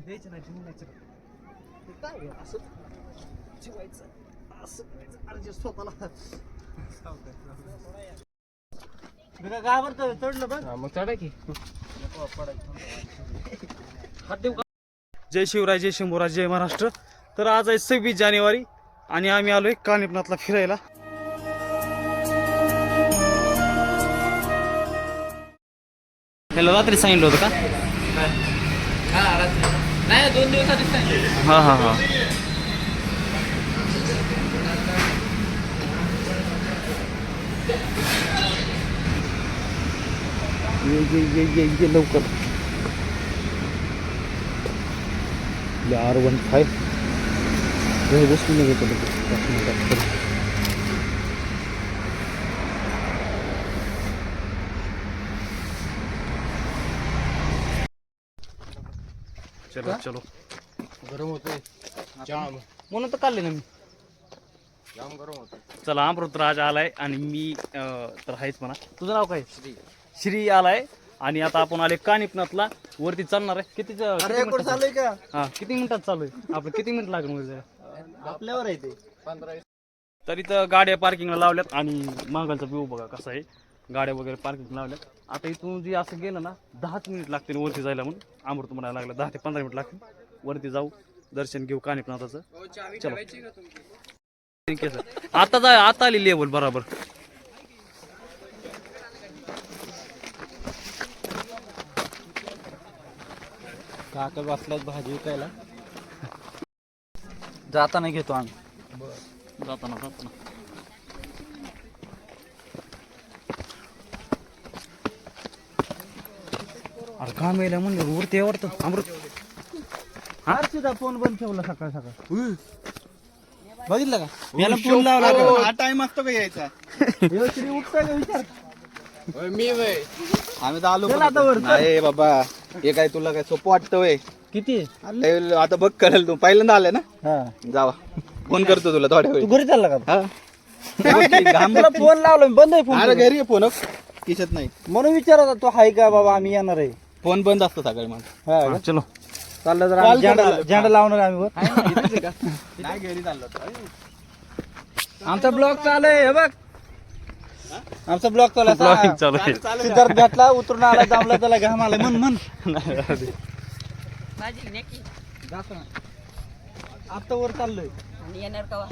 द्यायचं नाही ठेवून ते काय आहे? असं ठेवायचं असं करायचं अरे स्वतःला मी काय घाबरतोय चढलं बघ मग चढा की हात देऊ का जय शिवराय जय शंभूराज जय महाराष्ट्र तर आज आहे सव्वीस जानेवारी आणि आम्ही आलोय कानिपनाथला फिरायला. त्याला रात्री सांगितलं होतं का? नाही दोन दिवसात हा हा हा. ये ये ये ये लवकर. आर वन फाईव्ह बसून घेतो चलो चलो. गरम होतंय. जाम. म्हणून तर काढले ना मी. जाम गरम होतंय. चला अमृत राज आलाय आणि मी अं, तर आहेच म्हणा. तुझं नाव काय? श्री. श्री आलाय. आणि आता आपण आले कानिपनाथला वरती चालणार आहे. किती चालूय का? हा किती मिनिटात चालू आहे? आपलं किती मिनिट लागेल वर जायला? आपल्यावर आहे ते. पंधरा तर इथं गाड्या पार्किंगला लावल्यात आणि मागालचा व्ह्यू बघा कसा आहे. गाड्या वगैरे पार्किंग लावल्यात. आता इथून जे असं गेलं ना दहाच मिनिट लागतील वरती जायला म्हणून. अमृत म्हणायला लागलं दहा ते पंधरा मिनिट लागतील. वरती जाऊ दर्शन घेऊ कानिपनाथाचं. चलो. ठीक आहे सर आता जा आता आली लेवल बरोबर. काका बसल्यात भाजी विकायला. जाताना घेतो आम्ही. जाताना जाताना. अरे काम यायला म्हणलं वरती आवडतं. अमृत. सुद्धा फोन बंद ठेवला सकाळ सकाळ. बघितलं का? याला फोन लावला हा टाइम असतो का यायचा? उठतोय का विचार? मी वय आम्ही तर आलो चल आता वर, चल. नाही बाबा हे काय तुला काय सोपं वाटतं वय किती? लय- आता बघ करेल तू पहिल्यांदा आले ना? जावा. फोन करतो तुला थोड्या वेळ. घरी चालला का? तुला फोन लावला बंद आहे अरे घरी आहे फोन किशत नाही. म्हणून विचारत होता, तो हाय का बाबा आम्ही येणार आहे. फोन बंद असतो सकाळी माझा. चलो. चाललं जर आम्ही झेंडा- झेंडा लावणार आम्ही नाही घरी चाललो आमचा ब्लॉग चालू आहे हे बघ. आमचा ब्लॉक चालू Vlogging चालू आहे. सिद्धार्थ भेटला उतरून आला जमला त्याला घाम आला. म्हण म्हण. जातो ना. आता वर चाललोय. येणार का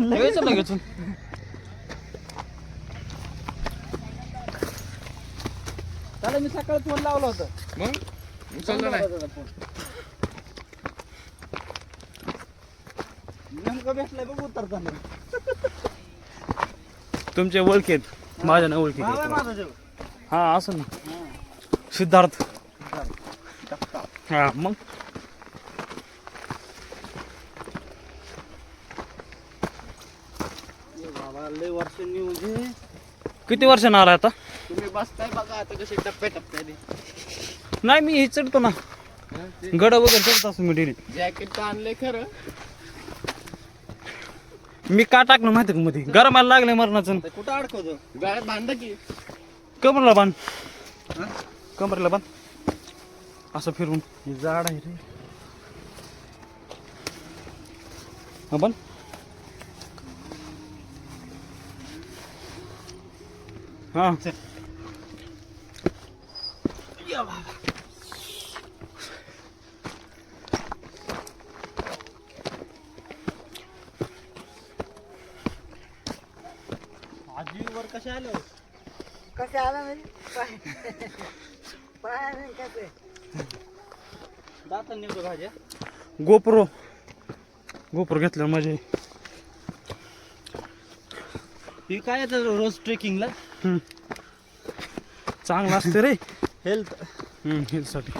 लगेच. लगेच त्याला मी सकाळी फोन लावला होता. मग? उचललं नाही. नेमकं भेटलाय बघ उतरताना. तुमचे ओळखीत. माझ्या ना ओळखी भाव आहे माझा जेव हा असं ना. सिद्धार्थ. हा मग? बाबा लय वर्ष आहे. किती वर्षानं आला आता? बसताय बघा आता कसे टप्प्या टप्प्याने नाही मी हे चढतो ना. गड वगैरे चढत असतो मी डेली जॅकेट तर आणलंय खरं. मी का टाकलं माहिती का मध्ये? गरमाला लागले मरणाचं. कुठं अडकवतो? गळ्यात बांधा की. कमरला बांध. कमरला बांध. असं फिरून. हे झाड आहे रे. हा बांध. हा. आजी वर कसे आलो? कसे आला म्हणजे? पाय. कसे? जाता नेतो भाज्या. गोप्रो. गोप्रो घेतलं माझे ही काय येतं रोज ट्रेकिंगला? चांगलं असते रे. हेल्थ हम्म हिलसाठी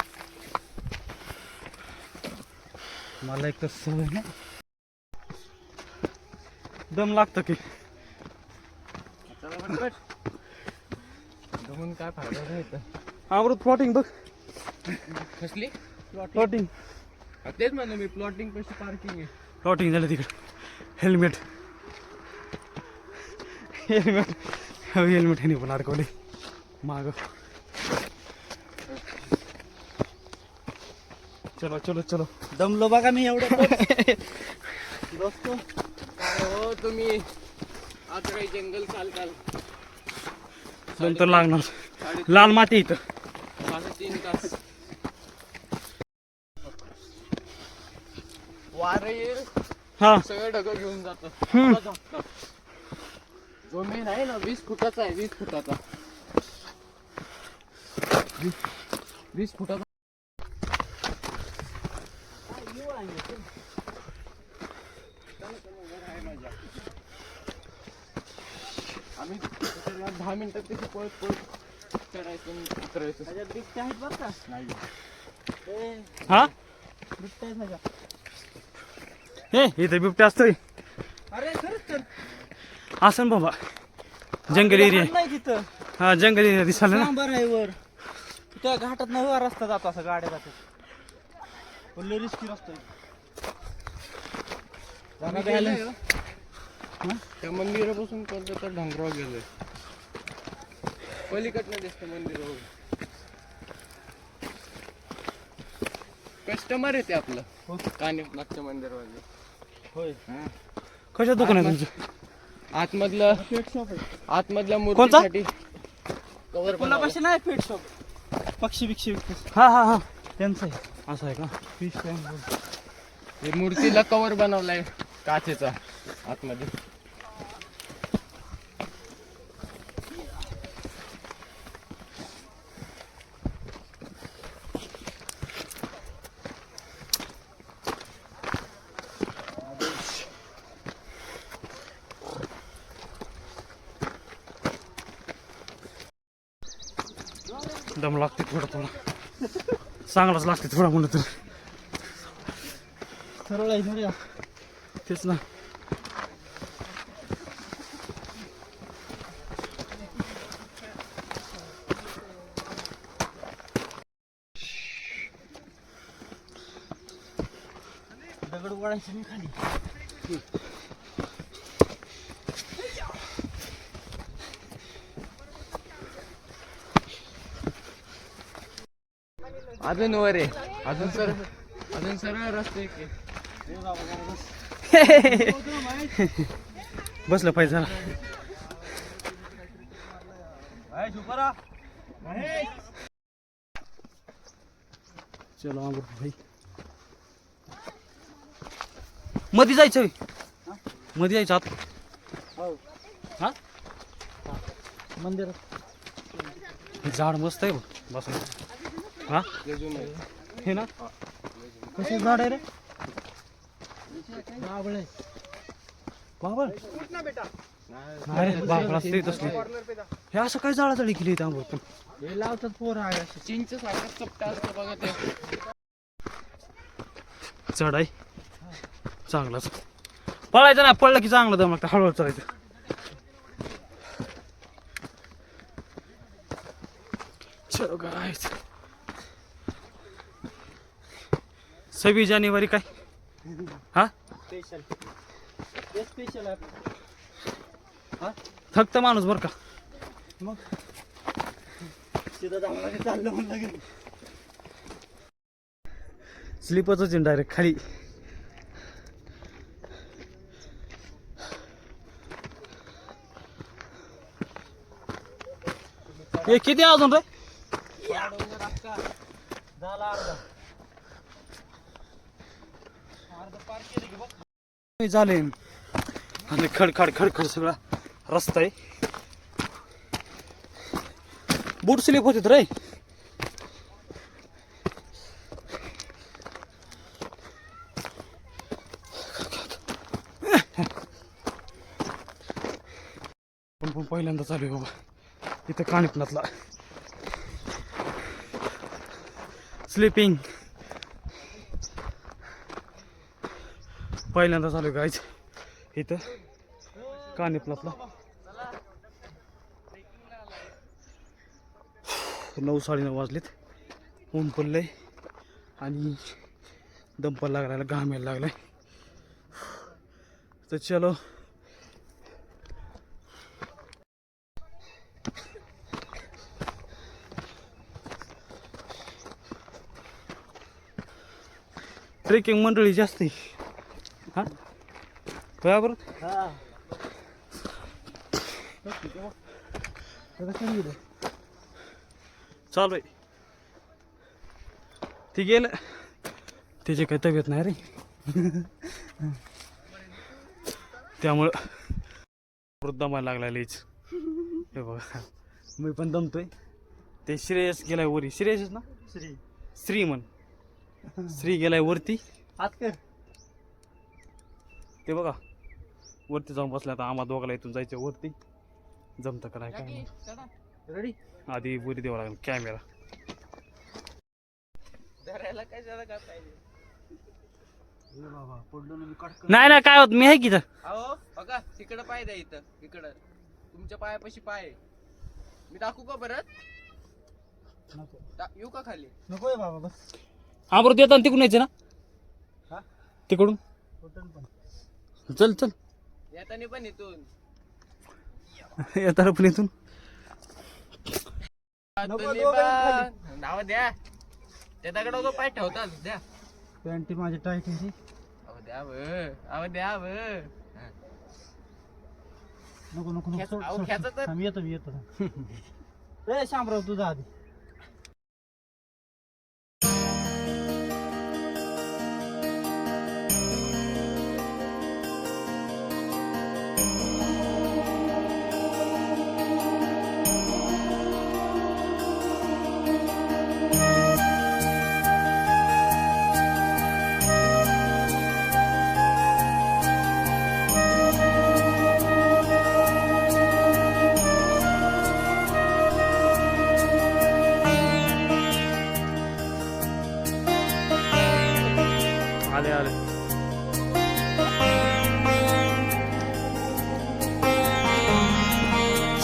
मला एक तर सवय ना. दम लागतं की. धुवून काय फायदा नाही अमृत फ्लॉटिंग बघ. कसली? फ्लॉटिंग तेच म्हणलं मी प्लॉटिंग पैसे पार्किंग आहे? फ्लॉटिंग झालं तिकडं. हेल्मेट हेल्मेट हेल्मेट ह्याने पण अडकवले माग. चलो चलो चलो. दमलो बघा मी एवढं दोस्तो हो तुम्ही आता काही जंगल चाल काल नंतर लागणार. लाल माती इथं. साडेतीन तास. वारं येईल. हा. सगळं ढगं घेऊन जातं. हम्म. जो मेन आहे ना वीस फुटाचा आहे वीस फुटाचा. वीस फुटाचा दहा मिनिटात तिथे पळत पळत चढायचं उतरायचं त्याच्यात बिबटे आहेत बरं का नाही ए, हा बिबटे आहेत माझ्या हे इथं बिबट्या असतोय. अरे खरंच तर असं बाबा. जंगल एरिया. नाही तिथं. हा जंगल एरिया दिसायला ना. सांबार आहे वर. त्या घाटात नवा रस्ता जातो असं गाड्या जातात. पण लय रिस्की रस्ता आहे. हं? त्या मंदिरापासून कोणतं तर ढंगराव गेलोय. पलीकडनं दिसतं मंदिरावर. कस्टमर आहे ते आपलं. हो. कानिफनाथच्या मंदिरवाले होय. कशा दुकान आहे तुमचं? आतमधलं आतमधल्या? मूर्तीसाठी कोणापाशी नाही पेट शॉप पक्षी बिक्षी हा हा हा. त्यांचं आहे. असं आहे का? फिश टँक हे मूर्तीला कवर बनवलाय काचेचा आतमध्ये दम लागते थोडा थोडा चांगलाच लागते थोडा म्हणलं तर. सरळ आहे सरळ तेच ना. दगड गोळायचं नाही खाली. अजून वर आहे. अजून सर अजून सरळ रस्ते. बसलं पाहिजे चलो भाई. मध्ये जायचं. मध्ये जायचं आत. हो? मंदिरात. हे झाड मस्त आहे बस हा. हे ना? कसं झाड आहे रे? बाबळ आहे बाबळ अरे तसली. हे असं काय जाळाजाळी केली इथं पण? हे लावतात पोरं आहे चिंच सारखं चपटा असतं बघा ते. चढ आहे. चांगलाच. पळायचं ना पडलं की चांगलं दम लागतं हळूहळू चढायचं. चलो गाइस सव्वीस जानेवारी काय? हा? थकतं माणूस बरं का? मग? स्लिपच डायरेक्ट खाली. हे किती अजून रे? झाला अर्धा अर्धा पार केलं की बघ झाले. आणि खडखड खडखड सगळा रस्ता आहे. बूट स्लिप होते रे पण पण पहिल्यांदा चालू आहे बाबा. इथं कानिपनातला स्लिपिंग पहिल्यांदा चालू गायच इथं कानिपलातला नऊ साडेनऊ वाजलेत. ऊन पडलंय आणि दंपल लागायला घाम यायला लागलाय. तर चलो. ट्रेकिंग मंडळी जास्त आहे. हा? बरोबर हा चालू आहे ते गेलं. त्याची काही तब्येत नाही रे. त्यामुळं दमायला लागला लईच. हे बघा. मी पण दमतोय. ते श्रेयस गेलाय वरी. श्रेयसच ना? श्री. श्री म्हण. श्री गेलाय वरती. कर ते बघा वरती जाऊन बसला आता आम्हा दोघाला इथून जायचं वरती. जमतं का नाही काय. रेडी आधी वरी द्यावं लागेल कॅमेरा नाही नाही काय होत मी आहे की इथं. अहो बघा तिकडं पाय द्या इथं इकडं. तुमच्या पायापाशी पाय आहे. मी टाकू का परत? नको. टा- येऊ का खाली? नकोय बाबा बस. हा बरोबर येताना तिकडून यायचं ना? हा? तिकडून? चल चल. येताना पण इथून. येताना पण इथून. नाव द्या. त्या दगडावर पाय ठेवतात द्या. पॅन्टी माझी टाईट आहे. अहो द्या व. अहो द्या व. नको नको नको. सोड, अहो, सोड, खेचा सोड. तर. थांब, येतो मी येतो. ए शामराव तुझा आधी.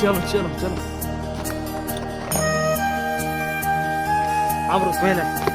चलो चलो चलो। अमृत पहिला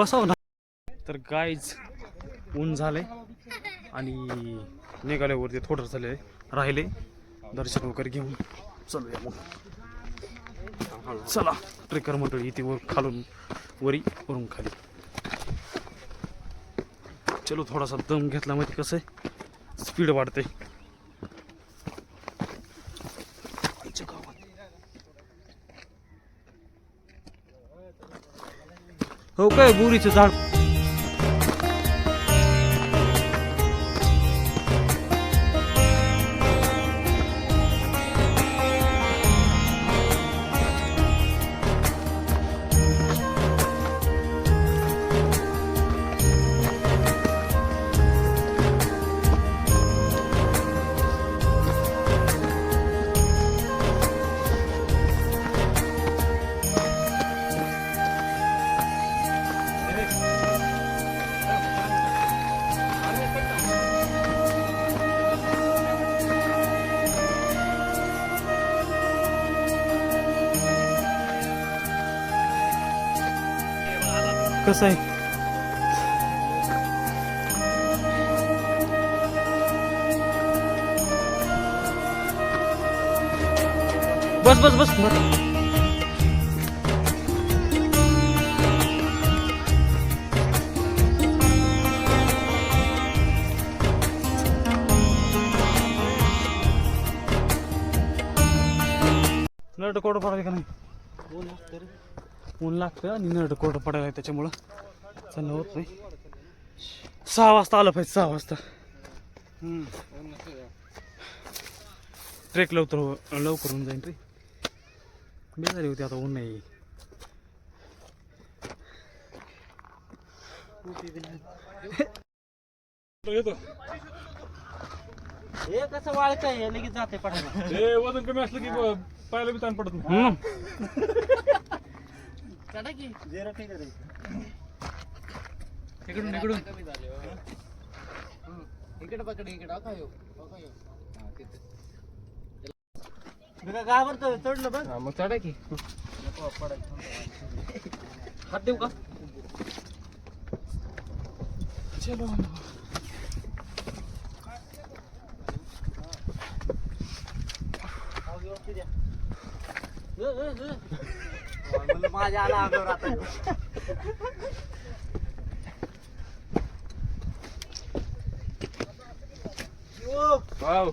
बसव ना. तर गाईज ऊन झालंय आणि निघाल्यावरती थोडं झाले राहिले. दर्शन वगैरे घेऊन चलूया मग. चला ट्रेकर मंडळी इथे वर खालून वरी वरून खाली. चलो थोडासा दम घेतला म्हणजे कसं आहे? स्पीड वाढते आमच्या गावात हो काय बोरीचं झाड कसं आहे? बस बस बस बस. नट कोड पडायचं का नाही? हो ऊन लागतं आणि नट कोरडं पडायला आहे त्याच्यामुळं. चालणं होत नाही. सहा वाजता आलं पाहिजे सहा वाजता. ट्रेक लवकर लवकर होऊन जाईन रे. बेजारी होती आता ऊन नाही. येतो. हे कसं वाळत आहे हे लगेच जाते पटायला हे वजन कमी असलं की पायाला बी ताण पडत नाही. चढा की. जरा ठीक आहे. इकडून इकडून. कमी झाले हो. हम्म. इकडे पकड इकडे. अका येऊ अका येऊ हा तिथे. मी काय घाबरतोय? चढलं बघ. हा मग चढा की. हात देऊ का? माझ्या आला अंगावर आता वाव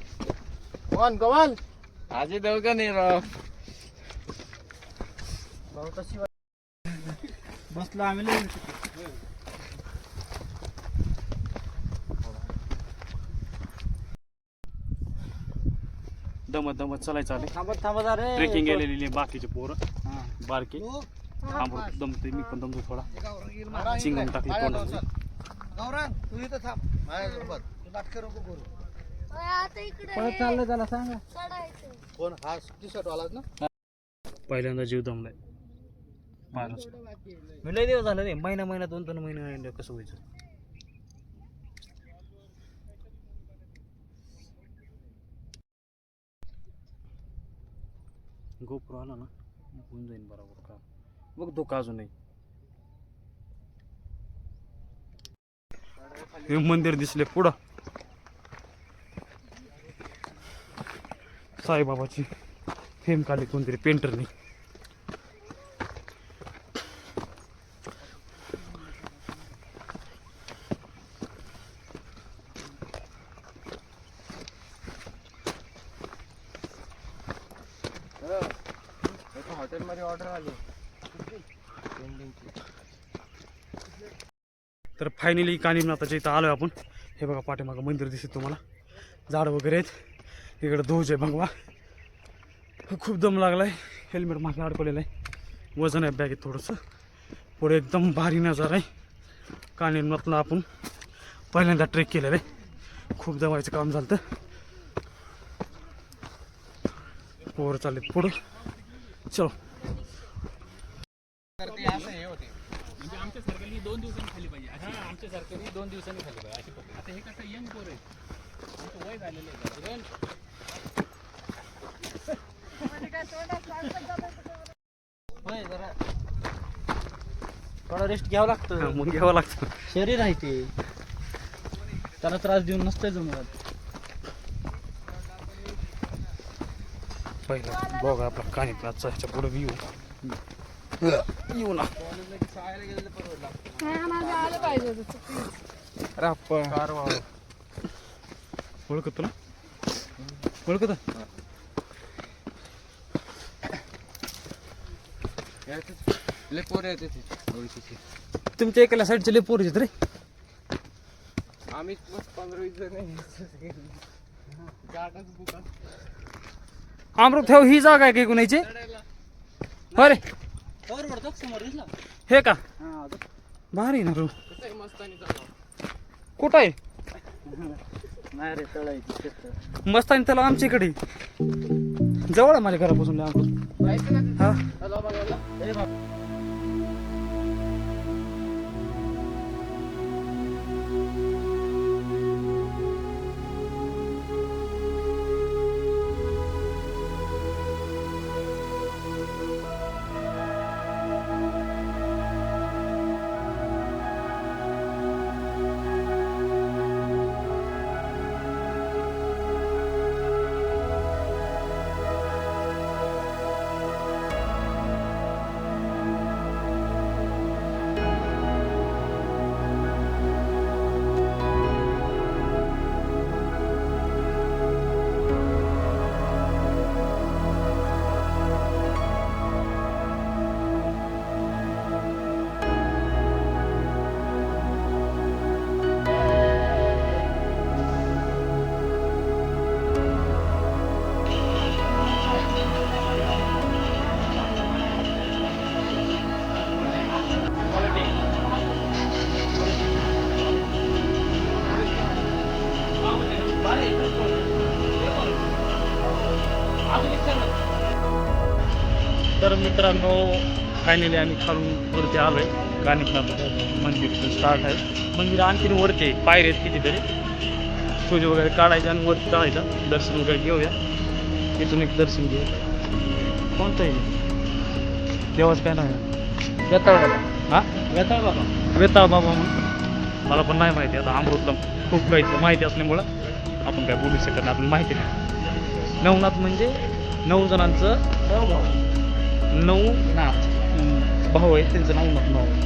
कमान कमान आजी देऊ का नाही राव? भाऊ तशी बसलो आम्ही लय दमत दमत चालायचं आले थांबत थांबत अरे ट्रेकिंग गेलेली बाकीचे पोरं. बारके. आंबट दमते मी पण दमतो थोडा. चिंगम टाकली तोंडामध्ये गौरांग तू इथं थांब. माझ्यासोबत तू नाटकं नको करू. आता इकडे पळत चाललं त्याला सांगा. चढायचं. कोण? हा टी शर्ट वालाच ना? पहिल्यांदा जीव दमलाय. पायरच मी लय दिवस झालं रे महिना महिना दोन दोन महिने कसं व्हायचं? गोप्रो आला ना? होऊन जाईन बरोबर काम बघ धोका अजूनही. हे मंदिर दिसले पुढं. साईबाबाची. फेम काली कोणतरी पेंटरनी हॉटेलमध्ये ऑर्डर आली तर फायनली कानिमनाथाच्या इथं आलोय आपण. हे बघा पाठीमागं मंदिर दिसत तुम्हाला. झाड वगैरे आहेत. इकडं ध्वज आहे भगवा. खूप दम लागलाय. हेल्मेट मागे अडकवलेलं आहे. वजन आहे बॅगेत थोडंसं. पुढे एकदम भारी नजारा आहे. कानिमनाथला आपण पहिल्यांदा ट्रेक केलेलं आहे. खूप दमायचं काम झालं तर पोरं चालले पुढं. चलो. दोन दिवसांनी आमच्या सरकारने दोन दिवसांनी खाली पाहिजे अशी पद्धत. आता हे कसं यंग पोर आहे आमचं वय झालेलं आहे जरा. रण. होय जरा. थोडा रेस्ट घ्यावं लागतं. मग घ्यावं लागतं. शरीर आहे ते. त्याला त्रास देऊन नसतं जमत. पहिला बघा आपला कानिपनाथचा ह्याच्या पुढे व्ह्यू येऊ ना. आलं पाहिजे होतं राप्पा ओळखत तुला ओळखत? लय पोर आहेत तिथे ओळखीचे तुमच्या एकाला साईडचे लय पोर आहेत रे. आम्ही पंधरा वीस जण बुका अमृत ठेव ही जागा आहे का कुणाची? अरे. हे का? हा भारी ना चालू कुठं आहे? नाही रे तळायची मस्त आहे त्याला आमच्या इकडे. जवळ आहे माझ्या घरापासून हा? मित्रांनो फायनली आम्ही खालून वरती आलो आहे कानिकनाथ मंदिर स्टार्ट आहे. मंदिर आणखीन वरती आहे. पायरे आहेत कितीतरी. सूर्य वगैरे काढायचे आणि वरती चढायचं दर्शन वगैरे घेऊया. इथून एक दर्शन घेऊया. कोणतं आहे? देवाचं काय नाव आहे? येताळ बाबा. हा? येताळ बाबा. वेताळ बाबा म्हणून. मला पण नाही माहिती. आता अमृतला खूप काही माहिती असल्यामुळं आपण काय बोलू शकत नाही. आपल्याला माहिती नाही. नवनाथ म्हणजे नऊ जणांचं नऊ नाथ अं, भाऊ आहे त्यांचं नवनाथ नाव आहे.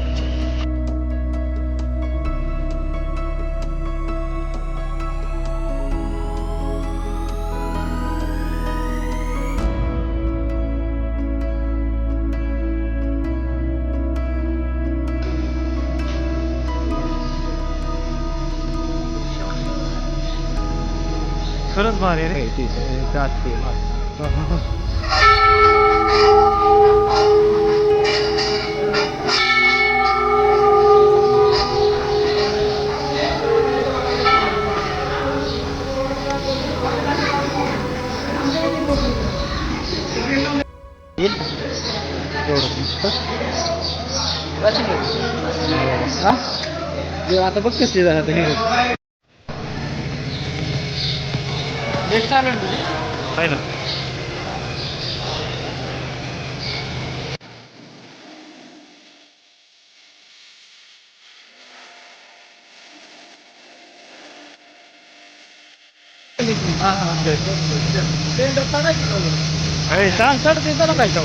खरंच भारी आहे रे आता बघ कसली झाला हे अरे सांग चढ ते ना काय का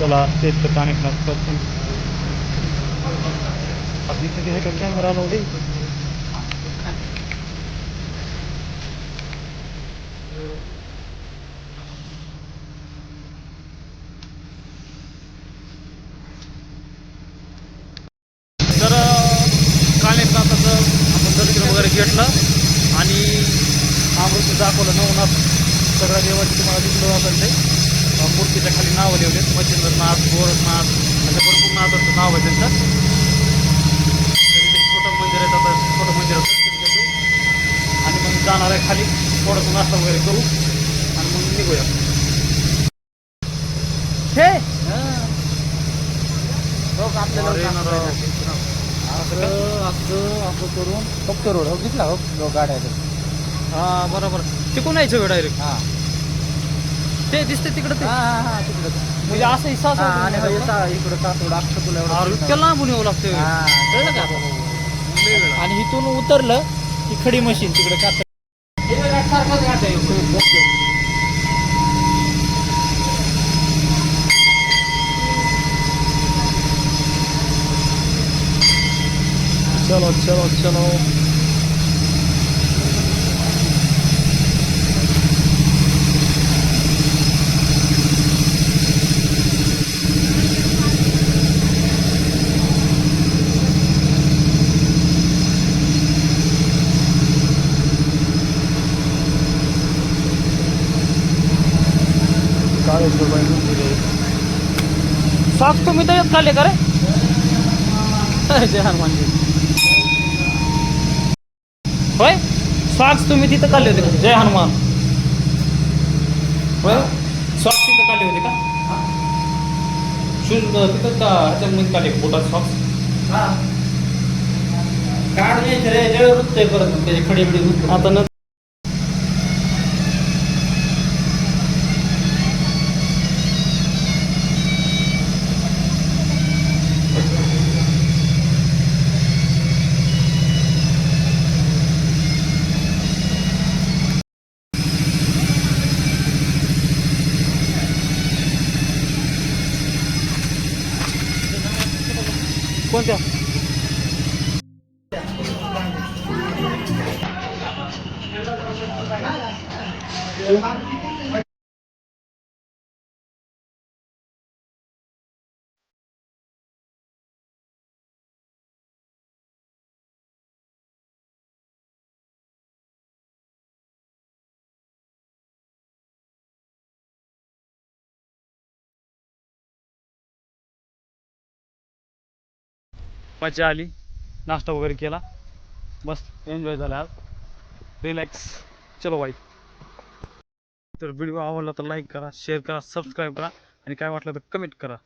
चला तेच तर कानिक नसतं अगदी कधी आहे कॅमेरा लावले तर कानिकनाथाचं आपण घेतलं आणि अमृत दाखवलं. नवनाथ सगळ्या देवाची तुम्हाला दिसलं असेल ते मूर्तीच्या खाली नावं लिहिलेत. मच्छिंद्रनाथ गोरखनाथ अशा भरपूर नाथाचं नाव आहे त्यांचं. छोटं मंदिर आहे आता छोटं मंदिर आणि मग जाणार आहे खाली. थोडंसं नाश्ता वगैरे करू. आणि मग निघूया. हे! आपल्याला करून. फक्त रोड. हो दिसला हो गाड्या. हा बरोबर. तिकडून यायचं डायरेक्ट हा. ते दिसते तिकडं ते. हा हा हा तिकडं म्हणजे असं हिस्सा हा, आणि हो, इकडं सासवड असतं तुला एवढं इतक्या लांबून येऊ लागते हा. कळलं का? आणि इथून उतरलं की खडी मशीन तिकडे कात चलो चलो। चलो सॉक्स तुम्ही तर खाल्ले का रे? जय हनुमानजी होय? सॉक्स तुम्ही तिथं काढले होते का? जय हनुमान. होय? सॉक्स तिथं काढले होते का? शूज तिथं का ह्याच्यामध्ये काढले बोटात सॉक्स काढ घ्यायचे रे जळ परत त्याची खडी बिडी आता मजा आली. नाश्ता वगैरे केला. मस्त. एन्जॉय झाला आज. रिलॅक्स चलो बाई तर व्हिडिओ आवडला तर लाईक करा शेअर करा सबस्क्राईब करा आणि काय वाटलं तर कमेंट करा.